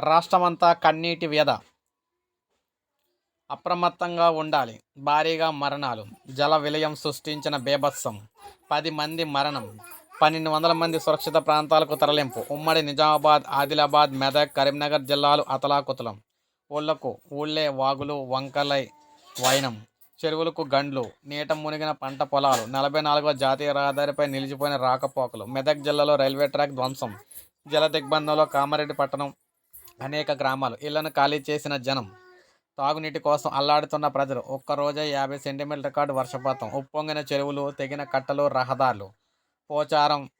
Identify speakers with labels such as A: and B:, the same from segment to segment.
A: రాష్ట్రమంతా కన్నీటి వ్యధ. అప్రమత్తంగా ఉండాలి. భారీగా మరణాలు. జల విలయం సృష్టించిన బేభత్సం. పది మంది మరణం. పన్నెండు వందల మంది సురక్షిత ప్రాంతాలకు తరలింపు. ఉమ్మడి నిజామాబాద్ ఆదిలాబాద్ మెదక్ కరీంనగర్ జిల్లాలు అతలాకుతలం. ఊళ్ళకు ఊళ్ళే వాగులు వంకలై వైనం. చెరువులకు గండ్లు. నీట మునిగిన పంట పొలాలు. నలభై నాలుగవ జాతీయ రహదారిపై నిలిచిపోయిన రాకపోకలు. మెదక్ జిల్లాలో రైల్వే ట్రాక్ ధ్వంసం. జల దిగ్బంధంలో కామారెడ్డి పట్టణం అనేక గ్రామాలు. ఇళ్ళను ఖాళీ చేసిన జనం తాగునీటి కోసం అల్లాడుతున్న ప్రజలు ఒక్కరోజే యాభై సెంటీమీటర్ రికార్డు వర్షపాతం ఉప్పొంగిన చెరువులు తెగిన కట్టలు రహదారులు. పోచారం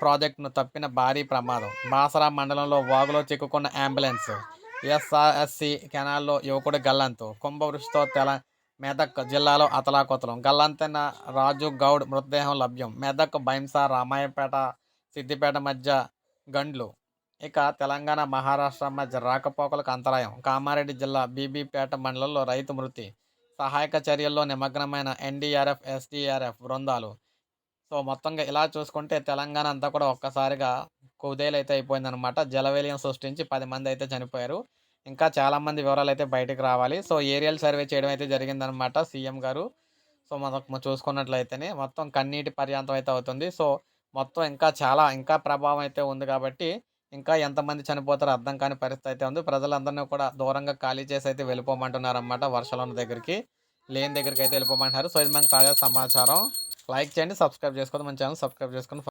A: ప్రాజెక్టును తప్పిన భారీ ప్రమాదం. బాసరా మండలంలో వాగులో చిక్కుకున్న అంబులెన్స్ ఎస్ఆర్ఎస్సి కెనాల్లో యువకుడు గల్లంతు. కుంభవృష్టితో తెల మెదక్ జిల్లాలో అతలాకుతలం. గల్లంతైన రాజు గౌడ్ మృతదేహం లభ్యం. మెదక్ బైంసా రామాయపేట సిద్దిపేట మధ్య గండ్లు. ఇక తెలంగాణ మహారాష్ట్ర మధ్య రాకపోకలకు అంతరాయం. కామారెడ్డి జిల్లా బీబీపేట మండలంలో రైతు మృతి. సహాయక చర్యల్లో నిమగ్నమైన ఎన్డీఆర్ఎఫ్ ఎస్డీఆర్ఎఫ్ బృందాలు. సో మొత్తంగా ఇలా చూసుకుంటే తెలంగాణ అంతా కూడా ఒక్కసారిగా కుదేలు అయితే అయిపోయిందనమాట జలవేలియం సృష్టించి పది మంది అయితే చనిపోయారు. ఇంకా చాలామంది వివరాలు అయితే బయటకు రావాలి. సో ఏరియల్ సర్వే చేయడం అయితే జరిగిందనమాట సీఎం గారు. సో మనం చూసుకున్నట్లయితేనే మొత్తం కన్నీటి పర్యాంతం అయితే అవుతుంది. సో మొత్తం ఇంకా చాలా ఇంకా ప్రభావం అయితే ఉంది కాబట్టి ఇంకా ఎంతమంది చనిపోతారో అర్థం కాని పరిస్థితి అయితే ఉంది. ప్రజలందరినీ కూడా దూరంగా ఖాళీ చేసి అయితే వెళ్ళిపోమంటున్నారు అన్నమాట వర్షాలు ఉన్న దగ్గరికి. లేని దగ్గరికి అయితే వెళ్ళిపోమంటున్నారు. సో ఇది మనకు తాజా సమాచారం. లైక్ చేయండి సబ్స్క్రైబ్ చేసుకోండి మన ఛానల్ సబ్స్క్రైబ్ చేసుకొని